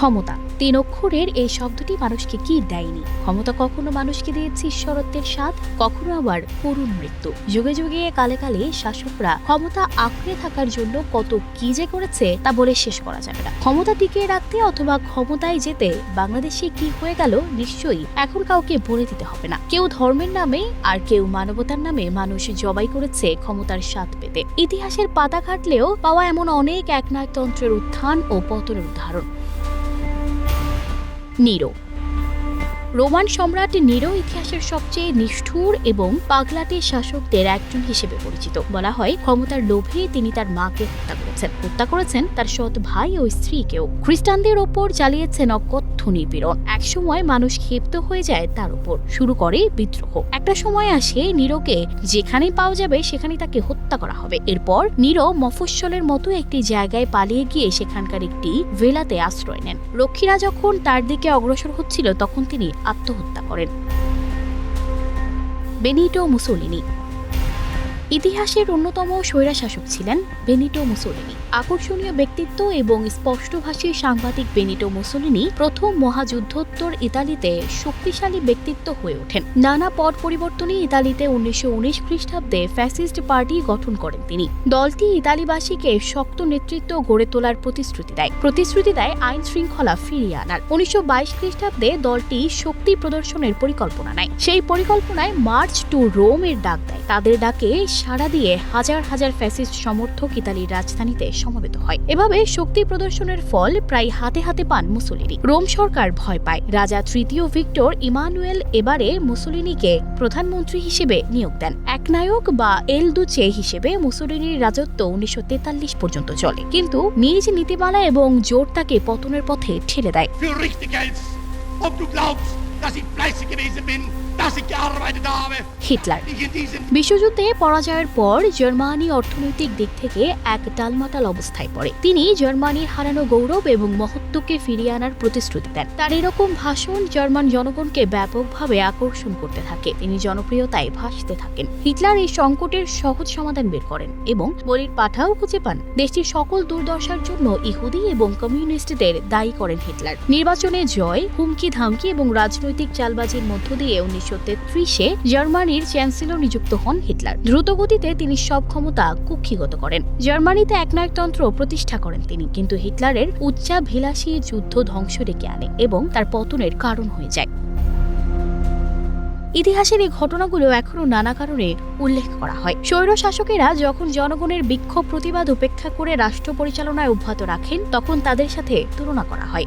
ক্ষমতা। তিন অক্ষরের এই শব্দটি মানুষকে কি দেয়নি? ক্ষমতা কখনো মানুষকে দিয়েছে ঈশ্বরত্বের স্বাদ, কখনো আবার করুণ মৃত্যু। যুগে যুগে, কালে কালে শাসকরা ক্ষমতা আঁকড়ে থাকার জন্য কত কি যে করেছে তা বলে শেষ করা যাবে না। ক্ষমতা টিকিয়ে রাখতে অথবা ক্ষমতায় যেতে বাংলাদেশে কি হয়ে গেল নিশ্চয়ই এখন কাউকে বলে দিতে হবে না। কেউ ধর্মের নামে আর কেউ মানবতার নামে মানুষ জবাই করেছে ক্ষমতার স্বাদ পেতে। ইতিহাসের পাতা ঘাটলেও পাওয়া এমন অনেক একনায়কতন্ত্রের উত্থান ও পতনের উদাহরণ। নিরো রোমান সম্রাট নিরো ইতিহাসের সবচেয়ে নিষ্ঠুর এবং পাগলাটে শাসকদের একজন হিসেবে পরিচিত। বলা হয়, ক্ষমতার লোভে তিনি তার মাকে হত্যা করেছেন। হত্যা করেছেন তার সৎ ভাই ও স্ত্রীকেও। খ্রিস্টানদের ওপর চালিয়েছেন অকথ্য নিপীড়ন। একসময় মানুষ ক্ষিপ্ত হয়ে যায় তার উপর শুরু করে বিদ্রোহ। একটা সময় আসে নিরোকে, যেখানে পাওয়া যাবে সেখানে তাকে হত্যা করা হবে। এরপর নিরো মফস্বলের মতো একটি জায়গায় পালিয়ে গিয়ে সেখানকার একটি ভেলাতে আশ্রয় নেন। রক্ষীরা যখন তার দিকে অগ্রসর হচ্ছিল, তখন তিনি আত্মহত্যা করেন। বেনিটো মুসোলিনি ইতিহাসের অন্যতম স্বৈরাশাসক ছিলেন বেনিটো মুসোলিনি। আকর্ষণীয় ব্যক্তিত্ব এবং স্পষ্টভাষী সাংবাদিক বেনিটো মুসোলিনি প্রথম মহাযুদ্ধোত্তর ইতালিতে শক্তিশালী ব্যক্তিত্ব হয়ে ওঠেন। নানা পট পরিবর্তনে ইতালিতে উনিশশো উনিশ খ্রিস্টাব্দে ফ্যাসিস্ট পার্টি গঠন করেন তিনি। দলটি ইতালিবাসীকে শক্ত নেতৃত্ব গড়ে তোলার প্রতিশ্রুতি দেয়। প্রতিশ্রুতি দেয় আইন শৃঙ্খলা ফিরিয়ে আনার। উনিশশো বাইশ খ্রিস্টাব্দে দলটি শক্তি প্রদর্শনের পরিকল্পনা নেয়। সেই পরিকল্পনায় মার্চ টু রোম এর ডাক দেয়। তাদের ডাকে সাড়া দিয়ে হাজার হাজার ফ্যাসিস্ট সমর্থক ইতালির রাজধানীতে সমবেত হয়। এভাবে শক্তি প্রদর্শনের ফল প্রায় হাতে হাতে পান মুসোলিনি। রোম সরকার ভয় পায়। রাজা তৃতীয় ভিক্টর ইমানুয়েল এবারে মুসোলিনিকে প্রধানমন্ত্রী হিসেবে নিয়োগ দেন। একনায়ক বা এল দুচে হিসেবে মুসোলিনির রাজত্ব উনিশশো তেতাল্লিশ পর্যন্ত চলে। কিন্তু নিজ নীতিমালা এবং জোর তাকে পতনের পথে ঠেলে দেয়। হিটলার বিশ্বযুদ্ধে পরাজয়ের পর জার্মানি অর্থনৈতিক দিক থেকে এক টালমাটাল অবস্থায় পড়ে। তিনি জার্মানির হারানো গৌরব এবং মহত্বকে ফিরিয়ে আনার প্রতিশ্রুতি দেন। তার এরকম ভাষণ জার্মান জনগণকে ব্যাপকভাবে আকর্ষণ করতে থাকে। তিনি জনপ্রিয়তায় ভাসতে থাকেন। হিটলার এই সংকটের সহজ সমাধান বের করেন এবং বলির পাঠাও খুঁজে পান। দেশটির সকল দুর্দশার জন্য ইহুদি এবং কমিউনিস্টদের দায়ী করেন হিটলার। নির্বাচনে জয় হুমকি ধামকি এবং রাজনৈতিক চালবাজির মধ্য দিয়ে উনিশশো তেত্রিশে জার্মানির চ্যান্সেলর নিযুক্ত হন হিটলার। দ্রুতগতিতে তিনি সব ক্ষমতা কুক্ষিগত করেন। জার্মানিতে একনায়কতন্ত্র প্রতিষ্ঠা করেন তিনি, কিন্তু হিটলারের উচ্চাভিলাষী যুদ্ধ ধ্বংস ডেকে আনে এবং তার পতনের কারণ হয়ে যায়। ইতিহাসের এই ঘটনাগুলো এখনও নানা কারণে উল্লেখ করা হয়। স্বৈর শাসকেরা যখন জনগণের বিক্ষোভ প্রতিবাদ উপেক্ষা করে রাষ্ট্র পরিচালনায় অব্যাহত রাখেন, তখন তাদের সাথে তুলনা করা হয়।